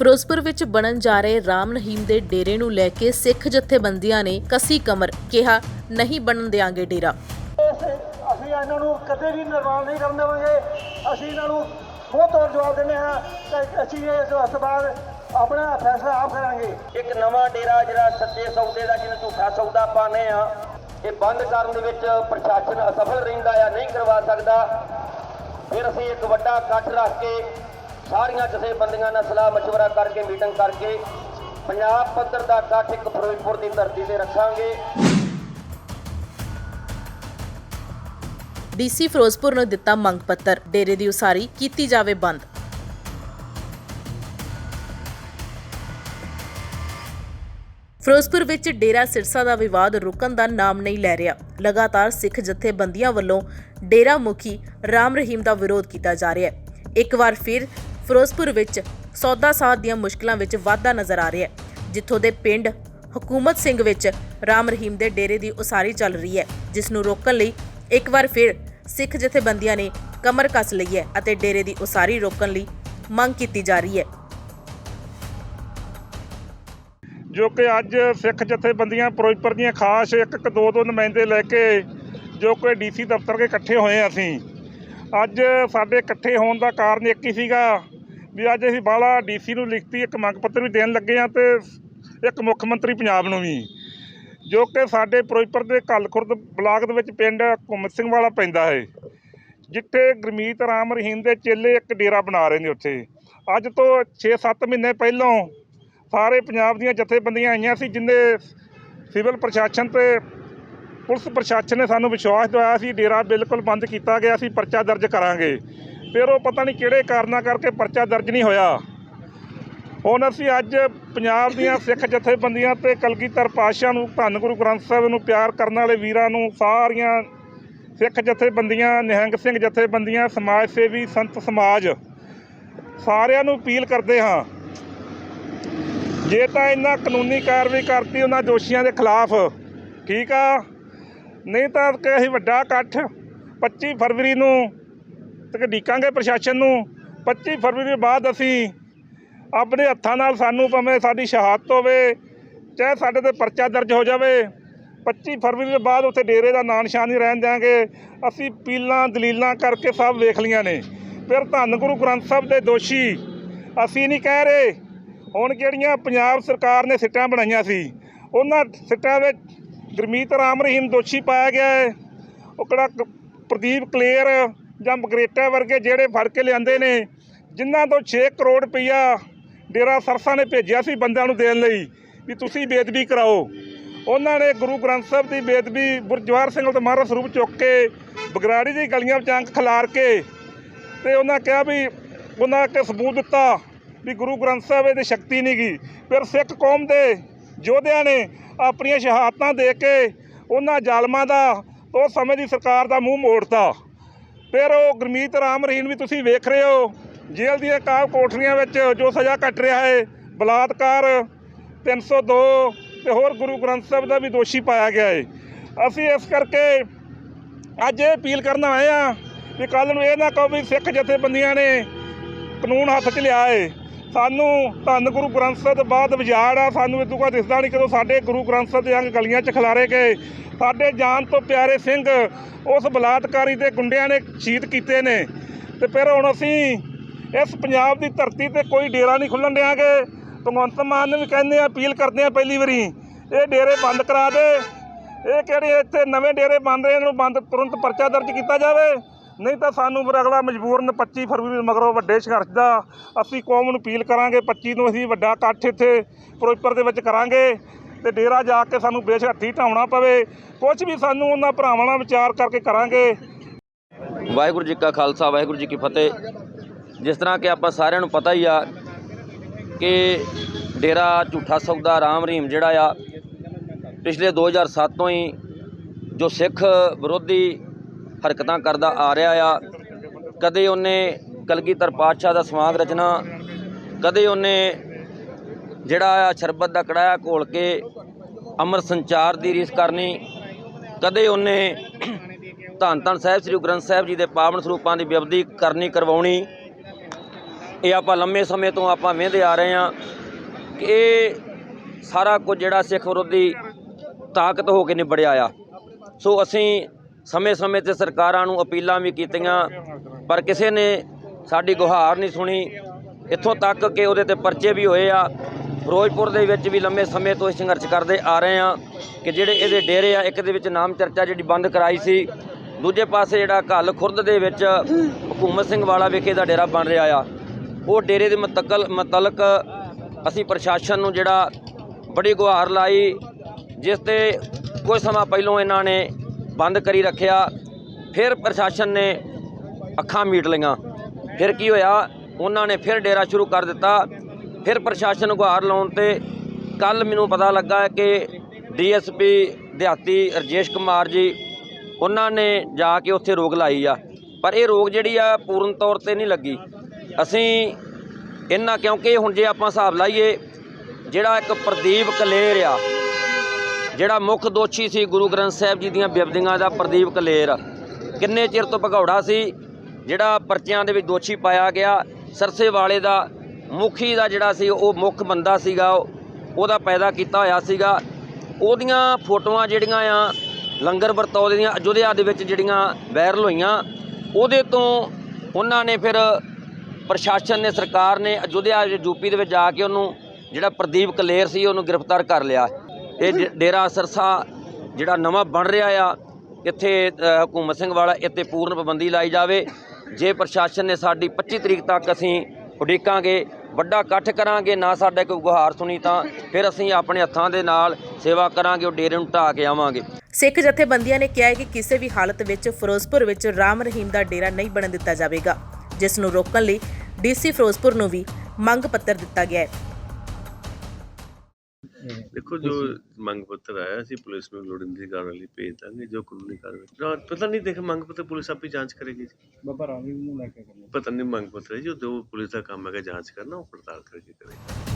ਫਿਰੋਜ਼ਪੁਰ ਵਿੱਚ ਬਣਨ ਜਾ ਰਹੇ ਰਾਮ ਰਹੀਮ ਦੇ ਡੇਰੇ ਨੂੰ ਲੈ ਕੇ ਸਿੱਖ ਜਥੇਬੰਦੀਆਂ ਨੇ ਕਸੀ ਕਮਰ ਕਿਹਾ ਨਹੀਂ ਬਣਨ ਦੇਾਂਗੇ ਡੇਰਾ। ਅਸੀਂ ਇਹਨਾਂ ਨੂੰ ਕਦੇ ਵੀ ਨਿਰਵਾਣ ਨਹੀਂ ਕਰਨ ਦੇਵਾਂਗੇ। ਅਸੀਂ ਇਹਨਾਂ ਨੂੰ ਬਹੁਤ ਤੌਰ ਜਵਾਬ ਦਿੰਦੇ ਹਾਂ ਕਿ ਅਸੀਂ ਇਸ ਉਸ ਤੋਂ ਬਾਅਦ ਆਪਣਾ ਫੈਸਲਾ ਆਪ ਕਰਾਂਗੇ। ਇੱਕ ਨਵਾਂ ਡੇਰਾ ਜਿਹੜਾ ਸੱਚੇ ਸੌਦੇ ਦਾ ਜਿਹਨੂੰ ਝੂਠਾ ਸੌਦਾ ਪਾਣੇ ਆ ਇਹ ਬੰਦ ਕਰਨ ਦੇ ਵਿੱਚ ਪ੍ਰਸ਼ਾਸਨ ਅਸਫਲ ਰਹਿੰਦਾ ਆ ਨਹੀਂ ਕਰਵਾ ਸਕਦਾ? ਫਿਰ ਅਸੀਂ ਇੱਕ ਵੱਡਾ ਇਕੱਠ ਰੱਖ ਕੇ ਸਾਰੀਆਂ ਜਥੇਬੰਦੀਆਂ ਨਾਲ ਸਲਾਹ مشورہ ਕਰਕੇ ਮੀਟਿੰਗ ਕਰਕੇ ਪੰਜਾਬ ਪੱਧਰ ਦਾ ਇਕੱਠ ਇੱਕ ਫਿਰੋਜ਼ਪੁਰ ਦੀ ਧਰਤੀ ਤੇ ਰੱਖਾਂਗੇ ਡੀਸੀ ਫਿਰੋਜ਼ਪੁਰ ਨੂੰ ਦਿੱਤਾ ਮੰਗ ਪੱਤਰ ਡੇਰੇ ਦੀ ਉਸਾਰੀ ਕੀਤੀ ਜਾਵੇ ਬੰਦ ਫਿਰੋਜ਼ਪੁਰ ਵਿੱਚ ਡੇਰਾ ਸਿਰਸਾ ਦਾ ਵਿਵਾਦ ਰੁਕਣ ਦਾ ਨਾਮ ਨਹੀਂ ਲੈ ਰਿਹਾ ਲਗਾਤਾਰ ਸਿੱਖ ਜਥੇਬੰਦੀਆਂ ਵੱਲੋਂ ਡੇਰਾ ਮੁਖੀ ਰਾਮ ਰਹੀਮ ਦਾ ਵਿਰੋਧ ਕੀਤਾ ਜਾ ਰਿਹਾ ਹੈ ਇੱਕ ਵਾਰ ਫਿਰ ਫਿਰੋਜ਼ਪੁਰ ਵਿੱਚ ਸੌਦਾ ਸਾਧ ਦੀਆਂ ਮੁਸ਼ਕਲਾਂ ਵਿੱਚ ਵਾਧਾ ਨਜ਼ਰ ਆ ਰਿਹਾ ਹੈ, ਜਿੱਥੋਂ ਦੇ ਪਿੰਡ ਹਕੂਮਤ ਸਿੰਘ ਵਿੱਚ ਰਾਮ ਰਹੀਮ ਦੇ ਡੇਰੇ ਦੀ ਉਸਾਰੀ ਚੱਲ ਰਹੀ ਹੈ, ਜਿਸ ਨੂੰ ਰੋਕਣ ਲਈ ਇੱਕ ਵਾਰ ਫਿਰ ਸਿੱਖ ਜਥੇਬੰਦੀਆਂ ਨੇ ਕਮਰ ਕੱਸ ਲਈ ਹੈ ਅਤੇ ਡੇਰੇ ਦੀ ਉਸਾਰੀ ਰੋਕਣ ਲਈ ਮੰਗ ਕੀਤੀ ਜਾ ਰਹੀ ਹੈ। ਜੋ ਕਿ ਅੱਜ ਸਿੱਖ ਜਥੇਬੰਦੀਆਂ ਫਿਰੋਜ਼ਪੁਰ ਦੀਆਂ ਖਾਸ ਇੱਕ ਇੱਕ ਦੋ ਦੋ ਨੁਮਾਇੰਦੇ ਲੈ ਕੇ ਜੋ ਕਿ ਡੀਸੀ ਦਫ਼ਤਰ ਕੇ ਇਕੱਠੇ ਹੋਏ ਅਸੀਂ। ਅੱਜ ਸਾਡੇ ਇਕੱਠੇ ਹੋਣ ਦਾ ਕਾਰਨ ਇੱਕ ਹੀ ਸੀਗਾ ਵੀ ਅੱਜ ਅਸੀਂ ਬਾਲਾ ਡੀਸੀ ਨੂੰ ਲਿਖਤੀ, ਇੱਕ ਮੰਗ ਪੱਤਰ ਵੀ ਦੇਣ ਲੱਗੇ ਹਾਂ ਤੇ ਇੱਕ ਮੁੱਖ ਮੰਤਰੀ ਪੰਜਾਬ ਨੂੰ ਵੀ। ਜੋ ਕਿ ਸਾਡੇ ਫਿਰੋਜ਼ਪੁਰ ਦੇ ਕੱਲ ਖੁਰਦ ਬਲਾਕ ਦੇ ਵਿੱਚ ਪਿੰਡ ਘੁੰਮਤ ਸਿੰਘ ਵਾਲਾ ਪੈਂਦਾ ਹੈ, ਜਿੱਥੇ ਗੁਰਮੀਤ ਰਾਮ ਰਹੀਮ ਦੇ ਚੇਲੇ ਇੱਕ ਡੇਰਾ ਬਣਾ ਰਹੇ ਨੇ ਉੱਥੇ। ਅੱਜ ਤੋਂ 6-7 ਮਹੀਨੇ ਪਹਿਲਾਂ ਸਾਰੇ ਪੰਜਾਬ ਦੀਆਂ ਜਥੇਬੰਦੀਆਂ ਆਈਆਂ ਸੀ ਜਿੰਦੇ ਸਿਵਲ ਪ੍ਰਸ਼ਾਸਨ ਤੇ ਪੁਲਿਸ ਪ੍ਰਸ਼ਾਸਨ ਨੇ ਸਾਨੂੰ ਵਿਸ਼ਵਾਸ ਦਿਵਾਇਆ ਸੀ, ਡੇਰਾ ਬਿਲਕੁਲ ਬੰਦ ਕੀਤਾ ਗਿਆ ਸੀ, ਪਰਚਾ ਦਰਜ ਕਰਾਂਗੇ। ਫਿਰ ਉਹ ਪਤਾ ਨਹੀਂ ਕਿਹੜੇ ਕਾਰਨਾਂ ਕਰਕੇ ਪਰਚਾ ਦਰਜ ਨਹੀਂ ਹੋਇਆ। ਹੁਣ ਅਸੀਂ ਅੱਜ ਪੰਜਾਬ ਦੀਆਂ ਸਿੱਖ ਜਥੇਬੰਦੀਆਂ ਤੇ ਕਲਗੀਧਰ ਪਾਤਸ਼ਾਹ ਨੂੰ ਧੰਨ ਗੁਰੂ ਗ੍ਰੰਥ ਸਾਹਿਬ ਨੂੰ ਪਿਆਰ ਕਰਨ ਵਾਲੇ ਵੀਰਾਂ ਨੂੰ ਸਾਰੀਆਂ ਸਿੱਖ ਜਥੇਬੰਦੀਆਂ, ਨਿਹੰਗ ਸਿੰਘ ਜਥੇਬੰਦੀਆਂ, ਸਮਾਜ ਸੇਵੀ, ਸੰਤ ਸਮਾਜ ਸਾਰਿਆਂ ਨੂੰ ਅਪੀਲ ਕਰਦੇ ਹਾਂ। ਜੇ ਤਾਂ ਇਹਨਾਂ ਕਾਨੂੰਨੀ ਕਾਰਵਾਈ ਕਰਤੀ ਉਹਨਾਂ ਦੋਸ਼ੀਆਂ ਦੇ ਖਿਲਾਫ, ਠੀਕ ਆ? ਨਹੀਂ ਤਾਂ ਕਿ ਅਸੀਂ ਵੱਡਾ ਇਕੱਠ 25 ਫਰਵਰੀ ਨੂੰ ਤੇ ਪ੍ਰਸ਼ਾਸਨ ਨੂੰ। 25 ਫਰਵਰੀ ਦੇ ਬਾਅਦ ਅਸੀਂ ਆਪਣੇ ਹੱਥਾਂ ਨਾਲ ਸਾਨੂੰ ਭਾਵੇਂ ਸਾਡੀ ਸ਼ਹਾਦਤ ਹੋਵੇ, ਚਾਹੇ ਸਾਡੇ ਤੇ ਪਰਚਾ ਦਰਜ ਹੋ ਜਾਵੇ 25 ਫਰਵਰੀ ਦੇ ਬਾਅਦ ਉੱਥੇ ਡੇਰੇ ਦਾ ਨਾਂ ਨਿਸ਼ਾਨ ਨਹੀਂ ਰਹਿਣ ਦਿਆਂਗੇ। ਅਸੀਂ ਪੀਲਾਂ ਦਲੀਲਾਂ ਕਰਕੇ ਸਭ ਵੇਖ ਲੀਆਂ ਨੇ। ਫਿਰ ਧੰਨ ਗੁਰੂ ਗ੍ਰੰਥ ਸਾਹਿਬ ਦੇ ਦੋਸ਼ੀ ਅਸੀਂ ਨਹੀਂ ਕਹਿ ਰਹੇ। ਹੁਣ ਜਿਹੜੀਆਂ ਪੰਜਾਬ ਸਰਕਾਰ ਨੇ ਸਿੱਟਾਂ ਬਣਾਈਆਂ ਸੀ, ਉਹਨਾਂ ਸਿੱਟਾਂ ਵਿੱਚ ਗੁਰਮੀਤ ਰਾਮ ਰਹੀਮ ਦੋਸ਼ੀ ਪਾਇਆ ਗਿਆ ਹੈ। ਉਹ ਕਿਹੜਾ ਕ- ਪ੍ਰਦੀਪ ਕਲੇਰ ਜਾਂ ਮਗਰੇਟਾ ਵਰਗੇ ਜਿਹੜੇ ਫੜ ਕੇ ਲਿਆਂਦੇ ਨੇ, ਜਿਨ੍ਹਾਂ ਤੋਂ 6 ਕਰੋੜ ਰੁਪਈਆ ਡੇਰਾ ਸਰਸਾ ਨੇ ਭੇਜਿਆ ਸੀ ਬੰਦਿਆਂ ਨੂੰ ਦੇਣ ਲਈ, ਵੀ ਤੁਸੀਂ ਬੇਦਬੀ ਕਰਾਓ। ਉਹਨਾਂ ਨੇ ਗੁਰੂ ਗ੍ਰੰਥ ਸਾਹਿਬ ਦੀ ਬੇਦਬੀ ਗੁਰਜਵਾਰ ਸਿੰਘ ਤੇ ਮਹਾਰਾਜ ਸਰੂਪ ਚੁੱਕ ਕੇ ਬਗਰਾੜੀ ਦੀ ਗਲੀਆਂ ਵਿੱਚ ਅੰਕ ਖਿਲਾਰ ਕੇ ਤੇ ਉਹਨਾਂ ਕਿਹਾ ਵੀ ਉਹਨਾਂ ਕੇ ਸਬੂਤ ਦਿੱਤਾ ਵੀ ਗੁਰੂ ਗ੍ਰੰਥ ਸਾਹਿਬ ਇਹਦੀ ਸ਼ਕਤੀ ਨਹੀਂ ਗਈ ਫਿਰ ਸਿੱਖ ਕੌਮ ਦੇ ਯੋਧਿਆਂ ਨੇ ਆਪਣੀਆਂ ਸ਼ਹਾਦਤਾਂ ਦੇ ਕੇ ਉਹਨਾਂ ਜ਼ਾਲਮਾਂ ਦਾ ਉਸ ਸਮੇਂ ਦੀ ਸਰਕਾਰ ਦਾ ਮੂੰਹ ਮੋੜਤਾ। ਫਿਰ ਉਹ ਗੁਰਮੀਤ ਰਾਮ ਰਹੀਮ ਵੀ ਤੁਸੀਂ ਵੇਖ ਰਹੇ ਹੋ, ਜੇਲ੍ਹ ਦੀਆਂ ਕਾਬ ਕੋਠਰੀਆਂ ਵਿੱਚ ਜੋ ਸਜ਼ਾ ਕੱਟ ਰਿਹਾ ਹੈ, ਬਲਾਤਕਾਰ 302 ਤੇ ਹੋਰ ਗੁਰੂ ਗ੍ਰੰਥ ਸਾਹਿਬ ਦਾ ਵੀ ਦੋਸ਼ੀ ਪਾਇਆ ਗਿਆ ਹੈ। ਅਸੀਂ ਇਸ ਕਰਕੇ ਅੱਜ ਇਹ ਅਪੀਲ ਕਰਨ ਆਏ ਆ ਵੀ ਕੱਲ ਨੂੰ ਇਹ ਨਾ ਕਹੋ ਵੀ ਸਿੱਖ ਜਥੇਬੰਦੀਆਂ ਨੇ ਕਾਨੂੰਨ ਹੱਥ 'ਚ ਲਿਆ ਹੈ। ਸਾਨੂੰ ਧੰਨ ਗੁਰੂ ਗ੍ਰੰਥ ਸਾਹਿਬ ਤੋਂ ਬਾਅਦ ਵਿਜਾੜ ਆ, ਸਾਨੂੰ ਇਦੋਂ ਕਾ ਦਿਸਦਾ ਨਹੀਂ ਕਦੋਂ ਸਾਡੇ ਗੁਰੂ ਗ੍ਰੰਥ ਸਾਹਿਬ ਦੇ ਅੰਗ ਗਲੀਆਂ 'ਚ ਖਿਲਾਰੇ ਗਏ। ਸਾਡੇ ਜਾਨ ਤੋਂ ਪਿਆਰੇ ਸਿੰਘ ਉਸ ਬਲਾਤਕਾਰੀ ਦੇ ਗੁੰਡਿਆਂ ਨੇ ਸ਼ਹੀਦ ਕੀਤੇ ਨੇ। ਤੇ ਫਿਰ ਹੁਣ ਅਸੀਂ ਇਸ ਪੰਜਾਬ ਦੀ ਧਰਤੀ ਤੇ ਕੋਈ ਡੇਰਾ ਨਹੀਂ ਖੁੱਲਣ ਦਿਆਂਗੇ। ਭਗਵੰਤ ਮਾਨ ਨੂੰ ਵੀ ਕਹਿੰਦੇ ਆ, ਅਪੀਲ ਕਰਦੇ ਆ ਪਹਿਲੀ ਵਾਰੀ, ਇਹ ਡੇਰੇ ਬੰਦ ਕਰਾ ਦੇ। ਇਹ ਕਿਹੜੇ ਇੱਥੇ ਨਵੇਂ ਡੇਰੇ ਬਣ ਰਹੇ ਇਹਨਾਂ ਨੂੰ ਬੰਦ, ਤੁਰੰਤ ਪਰਚਾ ਦਰਜ ਕੀਤਾ ਜਾਵੇ। ਨਹੀਂ ਤਾਂ ਸਾਨੂੰ ਫਿਰ ਅਗਲਾ ਮਜਬੂਰਨ 25 ਫਰਵਰੀ ਨੂੰ ਮਗਰੋਂ ਵੱਡੇ ਸੰਘਰਸ਼ ਦਾ ਅਸੀਂ ਕੌਮ ਨੂੰ ਅਪੀਲ ਕਰਾਂਗੇ 25 ਨੂੰ ਅਸੀਂ ਵੱਡਾ ਇਕੱਠ ਇੱਥੇ ਫਿਰੋਜ਼ਪੁਰ ਦੇ ਵਿੱਚ ਕਰਾਂਗੇ ਤੇ ਡੇਰਾ ਜਾ ਕੇ ਸਾਨੂੰ ਬੇਸ਼ੱਠੀ ਢਾਉਣਾ ਪਵੇ। ਕੁਝ ਵੀ ਸਾਨੂੰ ਉਹਨਾਂ ਭਰਾਵਾਂ ਨਾਲ ਵਿਚਾਰ ਕਰਕੇ ਕਰਾਂਗੇ। ਵਾਹਿਗੁਰੂ ਜੀ ਕਾ ਖਾਲਸਾ, ਵਾਹਿਗੁਰੂ ਜੀ ਕੀ ਫਤਿਹ। ਜਿਸ ਤਰ੍ਹਾਂ ਕਿ ਆਪਾਂ ਸਾਰਿਆਂ ਨੂੰ ਪਤਾ ਹੀ ਆ ਕਿ ਡੇਰਾ ਝੂਠਾ ਸੌਦਾ ਰਾਮ ਰਹੀਮ ਜਿਹੜਾ ਆ, ਪਿਛਲੇ 2007 ਤੋਂ ਹੀ ਜੋ ਸਿੱਖ ਵਿਰੋਧੀ ਹਰਕਤਾਂ ਕਰਦਾ ਆ ਰਿਹਾ ਆ। ਕਦੇ ਉਹਨੇ ਕਲਗੀਧਰ ਪਾਤਸ਼ਾਹ ਦਾ ਸਮਾਗ ਰਚਨਾ ਕਦੇ ਉਹਨੇ ਜਿਹੜਾ ਆ ਸ਼ਰਬਤ ਦਾ ਕੜਾਇਆ ਘੋਲ ਕੇ ਅਮਰ ਸੰਚਾਰ ਦੀ ਰੀਸ ਕਰਨੀ, ਕਦੇ ਉਹਨੇ ਧੰਨ ਧੰਨ ਸਾਹਿਬ, ਸ੍ਰੀ ਗ੍ਰੰਥ ਸਾਹਿਬ ਜੀ ਦੇ ਪਾਵਨ ਸਰੂਪਾਂ ਦੀ ਬਿਆਬਦੀ ਕਰਨੀ ਕਰਵਾਉਣੀ। ਇਹ ਆਪਾਂ ਲੰਮੇ ਸਮੇਂ ਤੋਂ ਆਪਾਂ ਵੇਂਦੇ ਆ ਰਹੇ ਹਾਂ ਕਿ ਇਹ ਸਾਰਾ ਕੁਝ ਜਿਹੜਾ ਸਿੱਖ ਵਿਰੋਧੀ ਤਾਕਤ ਹੋ ਕੇ ਨਿਬੜਿਆ ਆ। ਸੋ ਅਸੀਂ ਸਮੇਂ-ਸਮੇਂ ਤੇ ਸਰਕਾਰਾਂ ਨੂੰ ਅਪੀਲਾਂ ਵੀ ਕੀਤੀਆਂ, ਪਰ ਕਿਸੇ ਨੇ ਸਾਡੀ ਗੁਹਾਰ ਨਹੀਂ ਸੁਣੀ। ਇੱਥੋਂ ਤੱਕ ਕਿ ਉਹਦੇ ਤੇ ਪਰਚੇ ਵੀ ਹੋਏ ਆ। ਫਿਰੋਜ਼ਪੁਰ ਦੇ ਵਿੱਚ ਵੀ ਲੰਮੇ ਸਮੇਂ ਤੋਂ ਇਹ ਸੰਘਰਸ਼ ਕਰਦੇ ਆ ਰਹੇ ਆ ਕਿ ਜਿਹੜੇ ਇਹਦੇ ਡੇਰੇ ਆ, ਇੱਕ ਦੇ ਵਿੱਚ ਨਾਮ ਚਰਚਾ ਜਿਹੜੀ ਬੰਦ ਕਰਾਈ ਸੀ। ਦੂਜੇ ਪਾਸੇ ਜਿਹੜਾ ਘੱਲ ਖੁਰਦ ਦੇ ਵਿੱਚ ਹਕੂਮਤ ਸਿੰਘ ਵਾਲਾ ਵਿਖੇ ਦਾ ਡੇਰਾ ਬਣ ਰਿਹਾ ਆ। ਉਹ ਡੇਰੇ ਦੇ ਮੁਤਕਲ, ਮੁਤਲਕ ਅਸੀਂ ਪ੍ਰਸ਼ਾਸਨ ਨੂੰ ਜਿਹੜਾ ਬੜੀ ਗੁਹਾਰ ਲਾਈ, ਜਿਸ ਤੇ ਕੁਝ ਸਮਾਂ ਪਹਿਲਾਂ ਇਹਨਾਂ ਨੇ ਬੰਦ ਕਰੀ ਰੱਖਿਆ। ਫਿਰ ਪ੍ਰਸ਼ਾਸਨ ਨੇ ਅੱਖਾਂ ਮੀਟ ਲਈਆਂ। ਫਿਰ ਕੀ ਹੋਇਆ? ਉਹਨਾਂ ਨੇ ਫਿਰ ਡੇਰਾ ਸ਼ੁਰੂ ਕਰ ਦਿੱਤਾ। ਫਿਰ ਪ੍ਰਸ਼ਾਸਨ ਗੁਹਾਰ ਲਾਉਣ ਤੇ ਕੱਲ ਮੈਨੂੰ ਪਤਾ ਲੱਗਾ ਕਿ ਡੀਐਸਪੀ ਦਿਹਾਤੀ ਰਜੇਸ਼ ਕੁਮਾਰ ਜੀ, ਉਹਨਾਂ ਨੇ ਜਾ ਕੇ ਉੱਥੇ ਰੋਕ ਲਾਈ ਆ। ਪਰ ਇਹ ਰੋਕ ਜਿਹੜੀ ਆ ਪੂਰਨ ਤੌਰ ਤੇ ਨਹੀਂ ਲੱਗੀ। ਅਸੀਂ ਇਹਨਾਂ ਕਿਉਂਕਿ ਹੁਣ ਜੇ ਆਪਾਂ ਹਿਸਾਬ ਲਾਈਏ, ਜਿਹੜਾ ਇੱਕ ਪ੍ਰਦੀਪ ਕਲੇਰ ਆ ਜਿਹੜਾ ਮੁੱਖ ਦੋਸ਼ੀ ਸੀ ਗੁਰੂ ਗ੍ਰੰਥ ਸਾਹਿਬ ਜੀ ਦੀਆਂ ਬਿਰਧੀਆਂ ਦਾ ਪ੍ਰਦੀਪ ਕਲੇਰ, ਕਿੰਨੇ ਚਿਰ ਤੋਂ ਭਗੌੜਾ ਸੀ, ਜਿਹੜਾ ਪਰਚਿਆਂ ਦੇ ਵਿੱਚ ਦੋਸ਼ੀ ਪਾਇਆ ਗਿਆ, ਸਰਸੇ ਵਾਲੇ ਦਾ, ਮੁਖੀ ਦਾ ਜਿਹੜਾ ਸੀ, ਉਹ ਮੁੱਖ ਬੰਦਾ ਸੀਗਾ ਉਹ- ਉਹਦਾ ਪੈਦਾ ਕੀਤਾ ਹੋਇਆ ਸੀਗਾ। ਉਹਦੀਆਂ ਫੋਟੋਆਂ ਜਿਹੜੀਆਂ ਆ, ਲੰਗਰ ਵਰਤੌਲ ਦੀਆਂ, ਅਯੁੱਧਿਆ ਦੇ ਵਿੱਚ ਜਿਹੜੀਆਂ ਵਾਇਰਲ ਹੋਈਆਂ, ਉਹਦੇ ਤੋਂ ਉਹਨਾਂ ਨੇ ਫਿਰ ਪ੍ਰਸ਼ਾਸਨ ਨੇ, ਸਰਕਾਰ ਨੇ ਅਯੁੱਧਿਆ ਯੂਪੀ ਦੇ ਵਿੱਚ ਜਾ ਕੇ ਉਹਨੂੰ ਜਿਹੜਾ ਪ੍ਰਦੀਪ ਕਲੇਰ ਸੀ, ਉਹਨੂੰ ਗ੍ਰਿਫਤਾਰ ਕਰ ਲਿਆ। ਇਹ ਡ- ਡੇਰਾ ਸਰਸਾ ਜਿਹੜਾ ਨਵਾਂ ਬਣ ਰਿਹਾ ਆ ਇੱਥੇ ਅ, ਹਕੂਮਤ ਸਿੰਘ ਵਾਲਾ ਇੱਥੇ ਪੂਰਨ ਪਾਬੰਦੀ ਲਾਈ ਜਾਵੇ। ਜੇ ਪ੍ਰਸ਼ਾਸਨ ਨੇ ਸਾਡੀ 25 ਤਰੀਕ ਤੱਕ ਅਸੀਂ ਉਡੀਕਾਂਗੇ ਵੱਡਾ ਇਕੱਠ ਕਰਾਂਗੇ ਨਾ ਸਾਡੇ ਕੋਈ ਗੁਹਾਰ ਸੁਣੀ ਤਾਂ ਫਿਰ ਅਸੀਂ ਆਪਣੇ ਹੱਥਾਂ ਦੇ ਨਾਲ ਸੇਵਾ ਕਰਾਂਗੇ ਉਹ ਡੇਰੇ ਨੂੰ ਢਾਹ ਕੇ ਆਵਾਂਗੇ। ਸਿੱਖ ਜਥੇਬੰਦੀਆਂ ਨੇ ਕਿਹਾ ਹੈ ਕਿ ਕਿਸੇ ਵੀ ਹਾਲਤ ਵਿੱਚ ਫਿਰੋਜ਼ਪੁਰ ਵਿੱਚ ਰਾਮ ਰਹੀਮ ਦਾ ਡੇਰਾ ਨਹੀਂ ਬਣਨ ਦਿੱਤਾ ਜਾਵੇਗਾ ਜਿਸ ਨੂੰ ਰੋਕਣ ਲਈ ਡੀਸੀ ਫਿਰੋਜ਼ਪੁਰ ਨੂੰ ਵੀ ਮੰਗ ਪੱਤਰ ਦਿੱਤਾ ਗਿਆ ਹੈ। ਦੇਖੋ ਜੋ ਮੰਗ ਪੱਤਰ ਆਇਆ ਅਸੀਂ ਪੁਲਿਸ ਨੂੰ ਲੋੜੀਂਦੀ ਕਾਰਵਾਈ ਲਈ ਭੇਜ ਦਾਂਗੇ ਜੋ ਕਾਨੂੰਨੀ ਕਾਰਵਾਈ ਪਤਾ ਨਹੀਂ ਦੇਖ ਮੰਗ ਪੱਤਰ ਪੁਲਿਸ ਆਪੇ ਜਾਂਚ ਕਰੇਗੀ ਬਾਬਾ ਰਾਮੀ ਨੂੰ ਲੈ ਕੇ ਕਰਨਾ। ਪਤਾ ਨਹੀਂ ਮੰਗ ਪੱਤਰ ਹੈ ਜੀ ਜੋ ਪੁਲਿਸ ਦਾ ਕੰਮ ਹੈਗਾ ਜਾਂਚ ਕਰਨਾ ਉਹ ਪੜਤਾਲ ਕਰਕੇ ਕਰੇਗੀ।